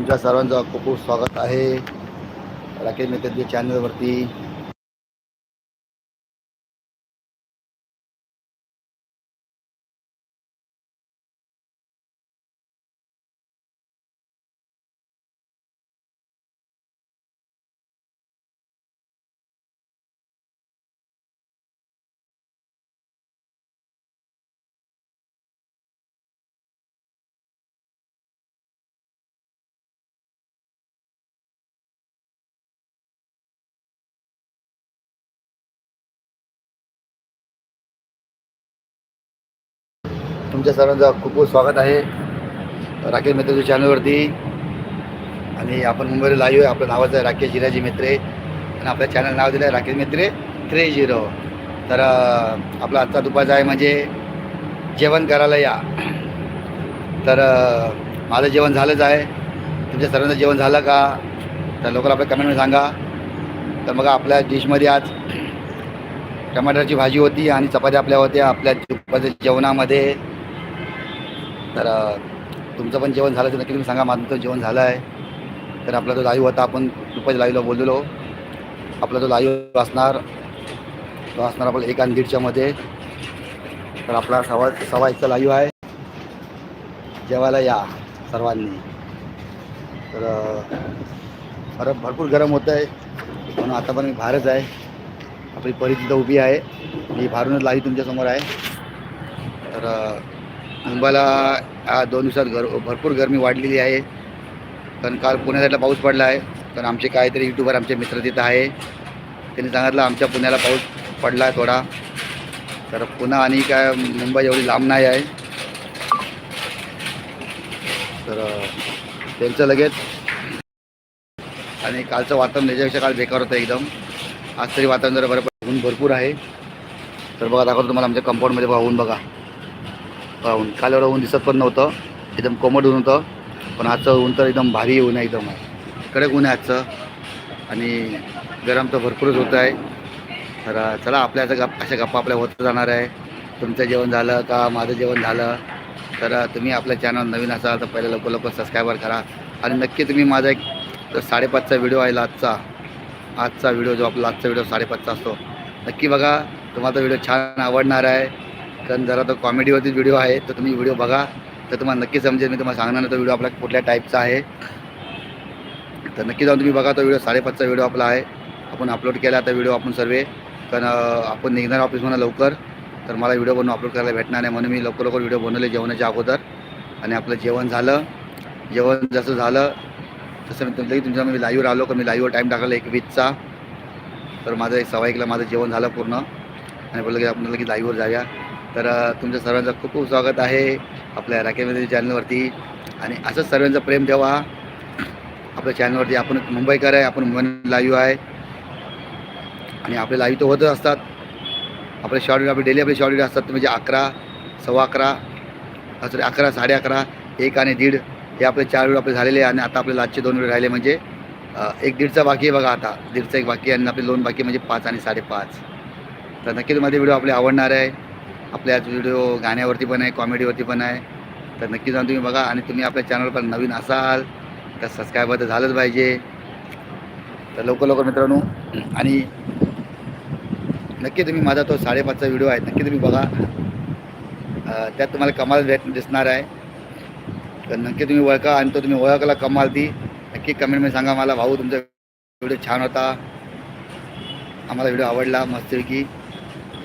तुमच्या सर्वांचं खूप खूप स्वागत आहे. राकेश मेहताच्या चॅनलवरती तुमच्या सर्वांचं खूप खूप स्वागत आहे. राकेश मेहताच्या चॅनलवरती. आणि आपण मुंबईला लाईव्ह आहे. आपलं नावाचं आहे राकेश हिराजी मेत्रे. आणि आपल्या चॅनल नाव दिलं आहे राकेश मेत्रे थ्री झिरो तर आपला आजचा दुपारचा आहे म्हणजे जेवण करायला या. तर माझं जेवण झालंच आहे. तुमच्या सर्वांचं जेवण झालं का? तर लोकांना आपल्या कमेंटमध्ये सांगा. तर मग आपल्या डिशमध्ये आज टमाटरची भाजी होती आणि चपात्या आपल्या होत्या. आपल्या दुपारच्या जेवणामध्ये तर तुमचं पण जेवण झालं तर नक्की तुम्ही सांगा माझं जेवण झालं आहे. तर आपला जो लाईव्ह होता आपण दुपारी लाईव्हला बोललेलो. आपला तो लाईव्ह असणार तो असणार आपला एक आणि दीडच्या मध्ये. तर आपला सव्वा सव्वा एकचा लाईव्ह आहे. जेवायला या सर्वांनी. तर खरं भरपूर गरम होतं आहे म्हणून आता पण मी बाहेरच आहे. आपली परिस्थिती उभी आहे. मी बाहेरूनच लाईव्ह तुमच्यासमोर आहे. तर मुंबईला या दोन दिवसात गर भरपूर गरमी वाढलेली आहे. कारण काल पुण्या पाऊस पडला आहे. कारण आमचे काहीतरी यूट्यूबर आमचे मित्र तिथं आहे. त्यांनी सांगितलं आमच्या पुण्याला पाऊस पडला आहे थोडा. तर पुन्हा आणि काय मुंबई एवढी लांब नाही आहे. तर त्यांचं लगेच आणि कालचं वातावरण त्याच्यापेक्षा काल बेकार होतं एकदम. आज तरी वातावरण जरा बरं ऊन भरपूर आहे. तर बघा दाखवतो तुम्हाला आमच्या कंपाऊंडमध्ये बघा ऊन बघा. ऊन काल एवढं ऊन दिसत पण नव्हतं. एकदम कोमट ऊन होतं. पण आजचं ऊन तर एकदम भारी ऊन आहे एकदम. कडक ऊन आहे आजचं. आणि गरम तर भरपूरच होतं आहे. तर चला आपल्या असं गप अशा गप्पा आपल्या होत जाणार आहे. तुमचं जेवण झालं का माझं जेवण झालं? तर तुम्ही आपल्या चॅनल नवीन असाल तर पहिले लवकर लवकर सबस्क्रायबर करा. आणि नक्की तुम्ही माझा एक साडेपाचचा व्हिडिओ आहे आजचा. आजचा व्हिडिओ जो आपला आजचा व्हिडिओ साडेपाचचा असतो. नक्की बघा. तुम्हाला तो व्हिडिओ छान आवडणार आहे. कारण जरा तो कॉमेडीवरती व्हिडिओ आहे तर तुम्ही व्हिडिओ बघा. तर तुम्हाला नक्की समजेल मी तुम्हाला सांगणार नाही तो व्हिडिओ आपला कुठल्या टाईपचा आहे. तर नक्की जाऊन तुम्ही बघा तो व्हिडिओ साडेपाचचा व्हिडिओ आपला आहे. आपण अपलोड केला तर व्हिडिओ आपण सर्व. कारण आपण निघणार ऑफिसमधून लवकर. तर मला व्हिडिओ बनवून अपलोड करायला भेटणार नाही म्हणून मी लवकर लवकर व्हिडिओ बनवले जेवणाच्या अगोदर. आणि आपलं जेवण झालं. जेवण जसं झालं तसं मी तुमच्याही तुमच्या मी लाईव्हवर आलो का मी लाईव्हवर टाईम टाकला एक वीजचा तर माझं एक सवाईकला माझं जेवण झालं पूर्ण. आणि बोललं की आपण लगेच लाईव्हवर जाऊया. तर तुमच्या सर्वांचं खूप खूप स्वागत आहे आपल्या राकेमध्ये चॅनलवरती. आणि असंच सर्वांचं प्रेम ठेवा. आपल्या चॅनलवरती आपण मुंबईकर आहे आपण मुंबई लाईव्ह आहे. आणि आपले लाईव्ह तर होतच असतात. आपले शॉर्ट आपले डेली आपले शॉर्ट असतात म्हणजे अकरा सव्वा अकरा सॉरी अकरा साडे अकरा एक आणि दीड हे आपले चार व्हिडिओ आपले झालेले आहे आणि आता आपले लास्टचे दोन व्हिडिओ राहिले म्हणजे एक दीडचा बाकी आहे बघा आता. दीडचा एक बाकी आहे आणि आपले दोन बाकी म्हणजे पाच आणि साडेपाच. तर नक्की तुम्हाला व्हिडिओ आपले आवडणार आहे. आपल्या व्हिडिओ गाण्यावरती पण आहे कॉमेडीवरती पण आहे. तर नक्की जाऊन तुम्ही बघा आणि तुम्ही आपल्या चॅनलवर पण नवीन असाल तर सबस्क्रायबर तर झालंच पाहिजे. तर लवकर लवकर मित्रांनो आणि नक्की तुम्ही माझा तो साडेपाचचा व्हिडिओ आहे नक्की तुम्ही बघा. त्यात तुम्हाला कमाल भेट दिसणार आहे. तर नक्की तुम्ही ओळखा आणि तो तुम्ही ओळखला कमाल ती. नक्की कमेंटमध्ये सांगा मला भाऊ तुमचा व्हिडिओ छान होता. आम्हाला व्हिडिओ आवडला मस्तपैकी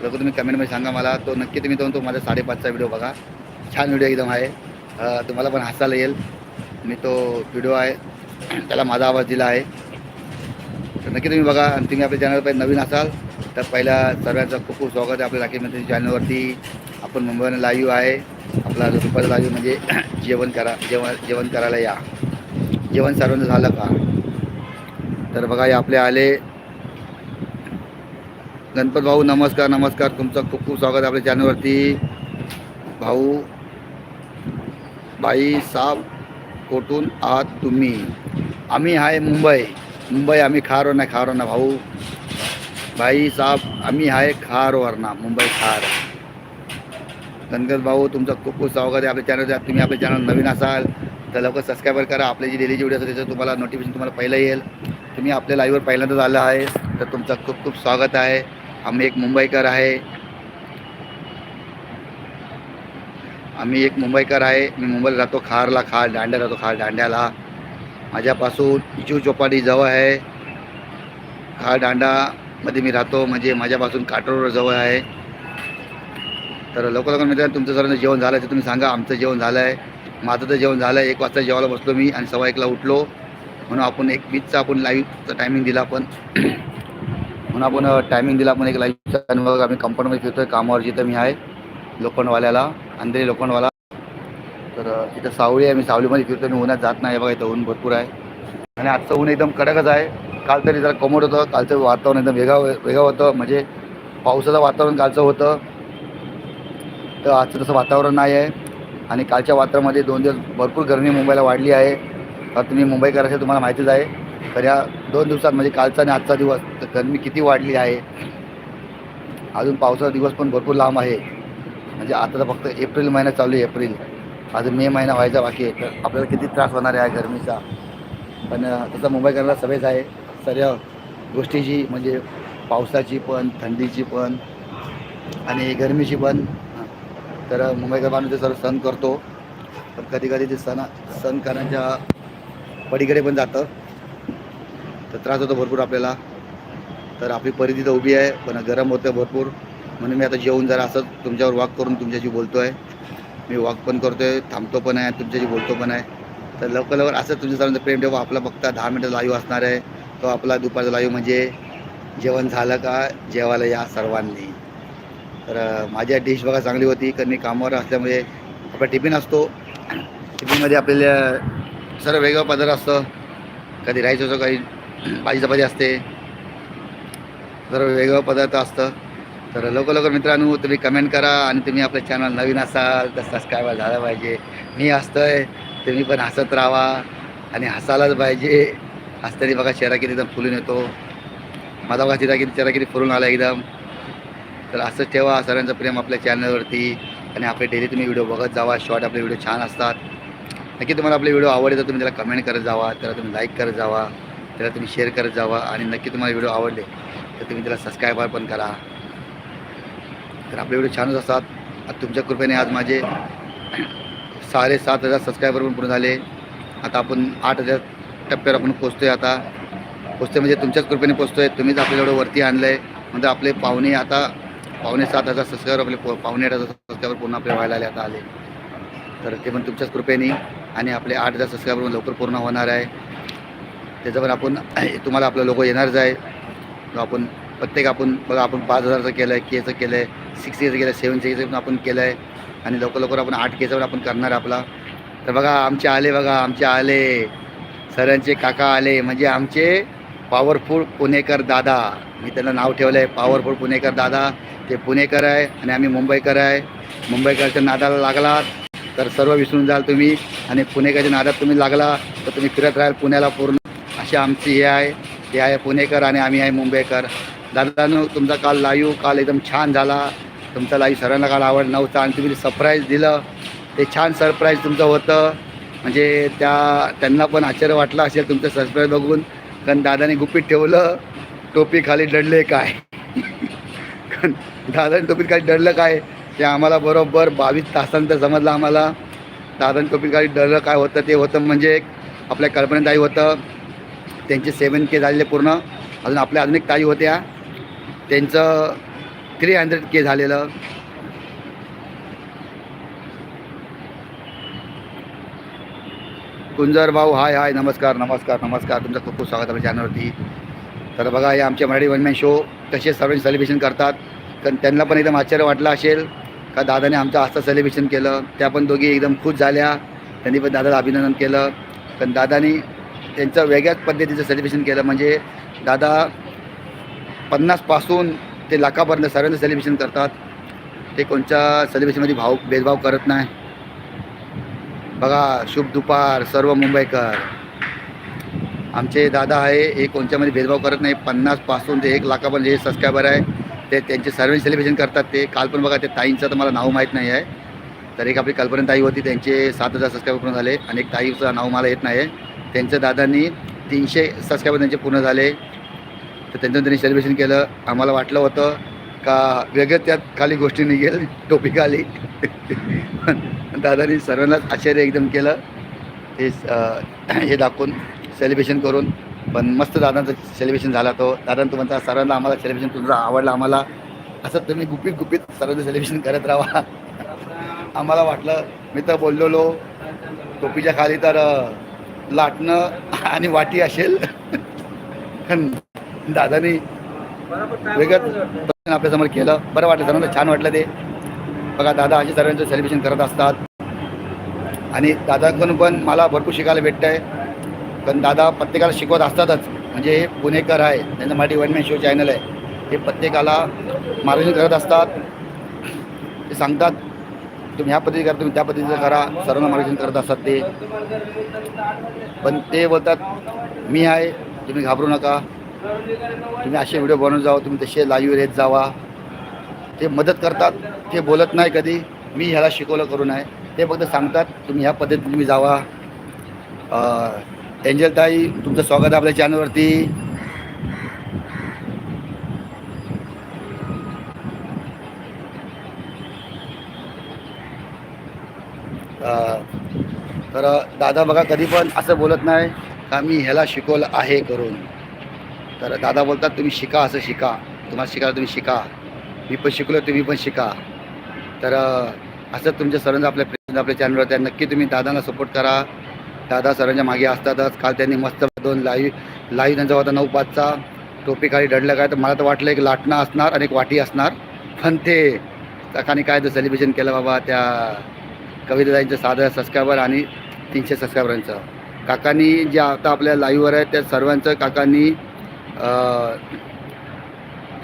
लवकर तुम्ही कमेंटमध्ये सांगा मला. तो नक्की तुम्ही जाऊन तो माझा साडेपाचचा व्हिडिओ बघा. छान व्हिडिओ एकदम आहे. तुम्हाला पण हसायला येईल. मी तो व्हिडिओ आहे. त्याला माझा आवाज दिला आहे. तर नक्की तुम्ही बघा. आणि तुम्ही आपल्या चॅनलवर नवीन असाल तर पहिल्या सर्वांचं खूप खूप स्वागत आहे आपल्या राखीमध्ये चॅनलवरती आपण मुंबईला लाईव्ह आहे. आपला जो दुपारचा लाईव्ह म्हणजे जेवण करा जेवण जेवण करायला या. जेवण सर्वांचं झालं का? तर बघा हे आपले आले. गणपत भाऊ नमस्कार नमस्कार. तुमचं खूप खूप स्वागत आहे आपल्या चॅनलवरती. भाऊ बाई साहेब कोठून आहात तुम्ही? आम्ही आहे मुंबई. मुंबई आम्ही खारवर नाही खारवर ना भाऊ. भाई साहेब आम्ही आहे खारवरना मुंबई खार. गणगत भाऊ तुमचं खूप खूप स्वागत आहे आपल्या चॅनल तुम्ही आपल्या चॅनल नवीन असाल तर लवकर सबस्क्राईबर करा. आपले जी डेली व्हिडिओ असतात त्याचं तुम्हाला नोटिफिकेशन तुम्हाला पहिलं येईल. तुम्ही आपल्या लाईव्हवर पहिल्यांदाच आलं आहे तर तुमचं खूप खूप स्वागत आहे. आम्ही एक मुंबईकर आहे. आम्ही एक मुंबईकर आहे. मी मुंबईला राहतो खारला खार दांड्या राहतो खार दांड्याला. माझ्यापासून चिव चौपाटी जवळ आहे. खार दांडामध्ये मी राहतो. म्हणजे माझ्यापासून काटोर जवळ आहे. तर लवकर लवकर मित्रांनो तुमचं सर्वांचं जेवण झालं आहे तुम्ही सांगा आमचं जेवण झालं आहे. माझं तर जेवण झालं आहे. एक वाजता जेवायला बसलो मी आणि सव्वा एकला उठलो. म्हणून आपण एक वीजचा आपण लाईव्हचा टायमिंग दिला आपण म्हणून आपण टायमिंग दिला आपण एक लाईफचा अनुभव आम्ही कंपनीमध्ये फिरतो आहे कामावर जिथं मी आहे लोखंडवाल्याला अंधेरी लोखंडवाला. तर तिथं सावळी आहे मी सावलीमध्ये फिरतो मी उन्हात जात नाही बघा इथं ऊन भरपूर आहे. आणि आजचं ऊन एकदम कडकच आहे. काल तरी जरा कमोड होतं कालचं वातावरण एकदम वेगळं वेगळं होतं. म्हणजे पावसाचं वातावरण कालचं होतं. तर आजचं तसं वातावरण नाही आहे. आणि कालच्या वातावरणामध्ये दोन दिवस भरपूर गरमी मुंबईला वाढली आहे. तर तुम्ही मुंबईकर असेल तुम्हाला माहितीच आहे. तर या दोन दिवसात म्हणजे कालचा आणि आजचा दिवस गरमी किती वाढली आहे. अजून पावसाचा दिवस पण भरपूर लांब आहे. म्हणजे आता तर फक्त एप्रिल महिना चालू आहे एप्रिल. अजून मे महिना व्हायचा बाकी आहे तर आपल्याला किती त्रास होणार आहे गरमीचा. पण तसं मुंबईकरांना सवयच आहे. सर्व गोष्टीची म्हणजे पावसाची पण थंडीची पण आणि गरमीची पण. तर मुंबईकर माणूस ते सर्व सण करतो. पण कधी कधी ते सण सण करण्याच्या पलीकडे पण जातं. तर त्रास होतो भरपूर आपल्याला. तर आपली परिस्थिती उभी आहे पण गरम होतं भरपूर. म्हणून मी आता जेवून जरा असंच तुमच्यावर वॉक करून तुमच्याशी बोलतो आहे मी वॉक पण करतो आहे थांबतो पण आहे तुमच्याशी बोलतो पण आहे. तर लवकर लवकर असं तुमच्या प्रेम ठेवा आपला फक्त दहा मिनटं लाईव्ह असणार आहे. तो आपला दुपारचा लाईव्ह म्हणजे जेवण झालं का जेवायला या सर्वांनी. तर माझ्या डिश बघा चांगली होती कारण मी कामावर असल्यामुळे आपला टिफिन असतो. टिफिनमध्ये आपल्याला सर्व वेगळं पदार्थ असतं. कधी राईस असतो काही भाजी चपाती असते. जर वेगळं पदार्थ असतं तर लवकर लवकर मित्रांनो तुम्ही कमेंट करा आणि तुम्ही आपलं चॅनल नवीन असाल तर सबस्क्राईब झालं पाहिजे. मी हसतोय तुम्ही पण हसत राहा आणि हसायलाच पाहिजे. हसताना बघा चेहरा किती एकदम फुलून येतो. माझा बघा चिरा किती चेहरा किती फुलून आला एकदम. तर असंच ठेवा सर्वांचं प्रेम आपल्या चॅनलवरती आणि आपले डेली तुम्ही व्हिडिओ बघत जावा. शॉर्ट आपले व्हिडिओ छान असतात. नक्की तुम्हाला आपले व्हिडिओ आवडले तर तुम्ही त्याला कमेंट करत जावा त्याला तुम्ही लाईक करत जावा. त्याला तुम्ही शेअर करत जावा आणि नक्की तुम्हाला व्हिडिओ आवडले तर तुम्ही त्याला सबस्क्रायबर पण करा. तर आपले व्हिडिओ छानच असतात. आता तुमच्या कृपेने आज माझे साडेसात हजार सबस्क्रायबर पण पूर्ण झाले. आता आपण आठ हजार टप्प्यावर आपण पोचतोय आता. पोचतोय म्हणजे तुमच्याच कृपेने पोचतोय तुम्हीच आपल्याला एवढं वरती आणलं आहे म्हणजे आपले पाहुणे आता पावणे सात हजार सबस्क्रायबर आपले पो- पावणे आठ हजार सबस्क्रायबर पूर्ण आपले व्हायला आले आता आले. तर ते पण तुमच्याच कृपेने आणि आपले आठ हजार सबस्क्रायबर लवकर पूर्ण होणार आहे. त्याचं पण आपण तुम्हाला आपलं लोक येणारच आहे तो आपण प्रत्येक आपण बघा आपण पाच हजारचं केलं आहे केचं केलं आहे सिक्स केचं केलं आहे सेवन सिक्स पण आपण केलं आहे आणि लवकर लवकर आपण आठ केचं पण आपण करणार आपला. तर बघा आमचे आले बघा आमचे आले. सरांचे काका आले म्हणजे आमचे पॉवरफुल पुणेकर दादा. मी त्यांना नाव ठेवलं आहे पॉवरफुल पुणेकर दादा. ते पुणेकर आहे आणि आम्ही मुंबईकर आहे. मुंबईकरच्या नादाला लागलात. तर सर्व विसरून जाल तुम्ही. आणि पुणेकरच्या नादात तुम्ही लागला तर तुम्ही फिरत राहाल पुण्याला पूर्ण. अशी आमची हे आहे. हे आहे पुणेकर आणि आम्ही आहे मुंबईकर. दादानं तुमचा काल लाईव्ह काल एकदम छान झाला. तुमचा लाईव्ह सरांना काल आवड नव्हता आणि तुम्ही सरप्राईज दिलं. ते छान सरप्राईज तुमचं होतं. म्हणजे त्या त्यांना पण आश्चर्य वाटलं असेल तुमचं सरप्राईज बघून. कारण दादाने गुपित ठेवलं. टोपी खाली डडले काय? कारण दादाने टोपीत खाली डडलं काय? ते आम्हाला बरोबर बावीस तासांचं समजलं आम्हाला. दादाने टोपीत खाली डरलं काय होतं ते होतं म्हणजे आपल्या कल्पनेदायी होतं. त्यांचे सेवन के झालेले पूर्ण. अजून आपल्या अजून एक ताई होत्या. त्यांचं थ्री हंड्रेड के झालेलं. कुंजर भाऊ हाय हाय नमस्कार नमस्कार नमस्कार. तुमचं खूप खूप स्वागत आहे आपल्या चॅनलवरती तर बघा हे आमचे मराठी वनमॅन शो तसे सर्वांनी सेलिब्रेशन करतात. कारण त्यांना पण एकदम आश्चर्य वाटलं असेल का दादाने आमचं असं सेलिब्रेशन केलं. त्या पण दोघी एकदम खुश झाल्या. त्यांनी पण दादाला अभिनंदन केलं. कारण दादानी त्यांचं वेगळ्याच पद्धतीचं सेलिब्रेशन केलं. म्हणजे दादा पन्नासपासून ते लाखापर्यंत सर्वांचं सेलिब्रेशन करतात. ते कोणत्या सेलिब्रेशनमध्ये भाव भेदभाव करत नाही. बघा शुभ दुपार सर्व मुंबईकर. आमचे दादा आहे हे कोणत्यामध्ये भेदभाव करत नाही. पन्नासपासून ते एक लाखापर्यंत जे सबस्क्रायबर आहे ते त्यांचे सर्व सेलिब्रेशन करतात. ते काल पण बघा ते ताईंचं तर मला नाव माहीत नाही आहे. तर एक आपली कल्पना ताई होती त्यांचे सात हजार सबस्क्रायबर पूर्ण झाले. आणि एक ताईचं नाव मला येत नाही आहे. त्यांच्या दादांनी तीनशे सबस्क्रायबर त्यांचे पूर्ण झाले. तर त्यांचं त्यांनी सेलिब्रेशन केलं. आम्हाला वाटलं होतं का वेगळं त्यात खाली गोष्टी निघेल टोपी खाली. दादांनी दादानी सर्वांनाच आश्चर्य एकदम केलं. हे हे दाखवून सेलिब्रेशन करून. पण मस्त दादांचं सेलिब्रेशन झाला तो. दादा तुमचा सर्वांना आम्हाला सेलिब्रेशन तुमचं आवडलं आम्हाला. असं तुम्ही गुपित गुपित सर्वांचं सेलिब्रेशन करत राहा. आम्हाला वाटलं मी तर बोललेलो. टोपीच्या खाली तर लाटणं आणि वाटी असेल. पण दादानी वेगळं आपल्यासमोर केलं. बरं वाटलं सर्वांना छान वाटलं ते. बघा दादा असे सर्वांचं सेलिब्रेशन करत असतात. आणि दादाकडून पण मला भरपूर शिकायला भेटतं आहे पण दादा प्रत्येकाला शिकवत असतातच. म्हणजे हे पुणेकर आहे. त्यांचं Marathi one man show channel आहे. हे प्रत्येकाला मार्गदर्शन करत असतात. ते सांगतात. तुम्ही ह्या पद्धती करा तुम्ही त्या पद्धतीचं करा. सर्वांना मार्गदर्शन करत असतात ते. पण ते बोलतात मी आहे तुम्ही घाबरू नका. तुम्ही असे व्हिडिओ बनवून जावा तुम्ही तसे लाईव्ह येत जावा. ते मदत करतात ते बोलत नाही कधी. मी ह्याला शिकवलं करू नये ते फक्त सांगतात तुम्ही ह्या पद्धतीने तुम्ही जावा. एंजल ताई तुमचं स्वागत आहे आपल्या चॅनलवरती तर दादा बघा कधी पण असं बोलत नाही का मी ह्याला शिकवलं आहे करून. तर दादा बोलतात तुम्ही शिका असं शिका. तुम्हाला शिकायला तुम्ही शिका. मी पण शिकलो तुम्ही पण शिका. तर असं तुमच्या सरांचं आपल्या फ्रेंड आपल्या चॅनलवर त्या नक्की तुम्ही दादांना सपोर्ट करा. दादा सरांच्या मागे असतातच. काल त्यांनी मस्त दोन लाईव्ह लाईव्ह त्यांचा होता नऊ पाचचा. टोपी खाली डडलं काय तर मला तर वाटलं एक लाटणं असणार आणि एक वाटी असणार. पण ते काकाने काय तर सेलिब्रेशन केलं बाबा त्या कविताईंचं साधं सबस्क्रायबर आणि तीनशे सबस्क्रायबरांचा काकांनी जे आता आपल्या लाईव्हवर आहे त्या सर्वांचं काकांनी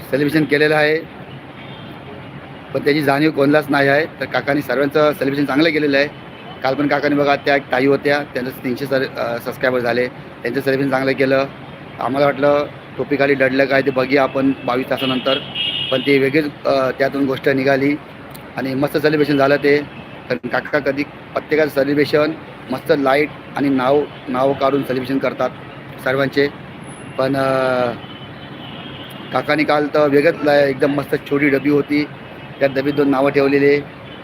सेलिब्रेशन केलेलं आहे. पण त्याची जाणीव कोणालाच नाही आहे. तर काकांनी सर्वांचं सेलिब्रेशन चांगलं केलेलं आहे. काल पण काकांनी बघा त्या एक ताई होत्या त्यांचं तीनशे सर सबस्क्रायबर झाले. त्यांचं सेलिब्रेशन चांगलं केलं. आम्हाला वाटलं टोपीखाली डडलं काय ते बघूया आपण बावीस तासानंतर. पण ती वेगळीच त्यातून गोष्ट निघाली. आणि मस्त सेलिब्रेशन झालं ते. कारण काका कधी प्रत्येकाचं सेलिब्रेशन मस्त लाइट आणि नाव नाव काढून सेलिब्रेशन करतात सर्वांचे. पण काकाने काल तर वेगळंच एकदम मस्त छोटी डबी होती. त्या डबीत दोन नावं ठेवलेले.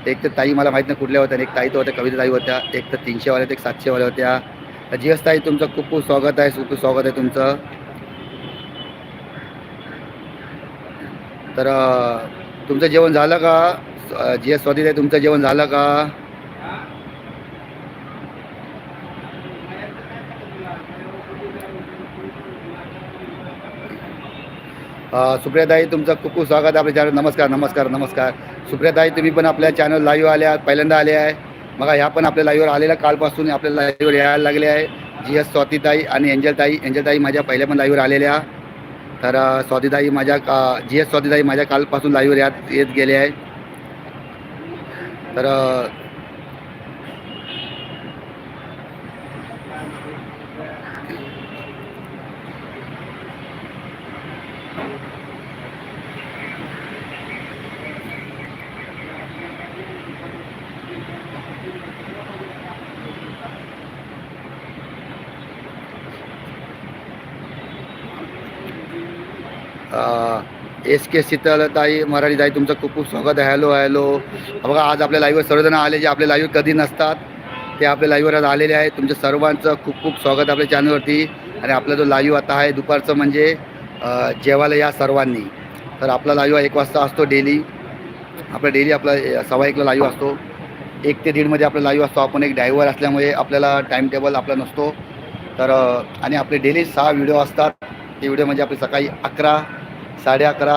एक तर ताई मला माहीत नाही कुठल्या होत्या एक ताई तर होत्या कविता ताई होत्या एक तर तीनशेवाल्या एक सातशेवाल्या होत्या. तर जीएस ताई तुमचं खूप खूप स्वागत आहे खूप खूप स्वागत आहे तुमचं. तर तुमचं जेवण झालं का? जी एस स्वाती ताई तुमचं जेवण झालं का? सुप्रियाताई तुमचं खूप खूप स्वागत आहे आपल्या चॅनल नमस्कार नमस्कार नमस्कार. सुप्रियाताई तुम्ही पण आपल्या चॅनल लाईव्ह आल्या पहिल्यांदा आले आहे. बघा ह्या पण आपल्या लाईव्हवर आलेल्या कालपासून आपल्या लाईव्हवर यायला लागले आहे. जी एस स्वातीताई आणि एंजलताई एंजलताई माझ्या पहिल्या पण लाईव्हवर आलेल्या. तर स्वातीताई माझ्या जी एस स्वातीताई माझ्या कालपासून लाईव्हवर यात येत गेले आहे. तर एस के शीतलताई मराठीताई तुमचं खूप खूप स्वागत. आहे हॅलो हॅलो. बघा आज आपल्या लाईव्हवर सर्वजण आले जे आपल्या लाईव्ह कधी नसतात ते आपल्या लाईव्हवर आज आलेले आहेत. तुमच्या सर्वांचं खूप खूप स्वागत आपल्या चॅनलवरती आणि आपला जो लाईव्ह आता आहे दुपारचं म्हणजे जेवायला या सर्वांनी. तर आपला लाईव्ह एक वाजता असतो डेली आपला डेली आपला सव्वा एकला लाईव्ह असतो. एक ते दीडमध्ये आपला लाईव्ह असतो. आपण एक ड्रायव्हर असल्यामुळे आपल्याला टाईम टेबल आपला नसतो. तर आणि आपले डेली सहा व्हिडिओ असतात. ते व्हिडिओ म्हणजे आपले सकाळी अकरा साडे अकरा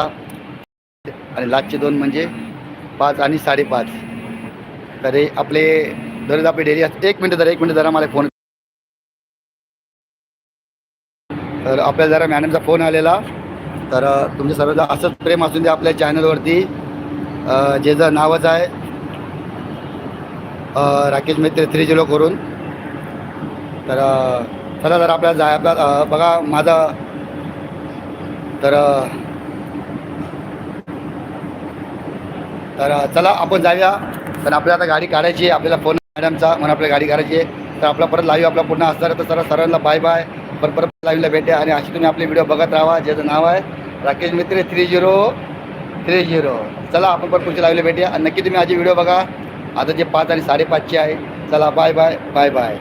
आणि लास्टचे दोन म्हणजे पाच आणि साडेपाच तर हे आपले दररोज आपली डेली असते. एक मिनटं जरा एक मिनटं जरा मला फोन तर आपल्याला जरा मॅडमचा फोन आलेला. तर तुमच्या सर्व असंच प्रेम असून दे आपल्या चॅनलवरती जे ज्याचं नावच आहे राकेश मित्र थ्री झिरो करून तर चला जरा आपल्याला जाय आपला बघा माझा. तर तर चला आपण जाऊया. पण आपल्याला आता गाडी काढायची आहे. आपल्याला फोन मॅडमचा म्हणून आपल्याला गाडी काढायची आहे. तर आपला परत लाईव्ह आपला पूर्ण असणार तर सर सरांना बाय बाय परत परत लाईव्हला भेटा आणि अशी तुम्ही आपले व्हिडिओ बघत राहा. ज्याचं नाव आहे राकेश मित्रे थ्री झिरो थ्री झिरो चला आपण परत पुढच्या लाईव्हला भेटूया. आणि नक्की तुम्ही आजचे व्हिडिओ बघा. आता जे पाच आणि साडेपाचचे आहे. चला बाय बाय बाय बाय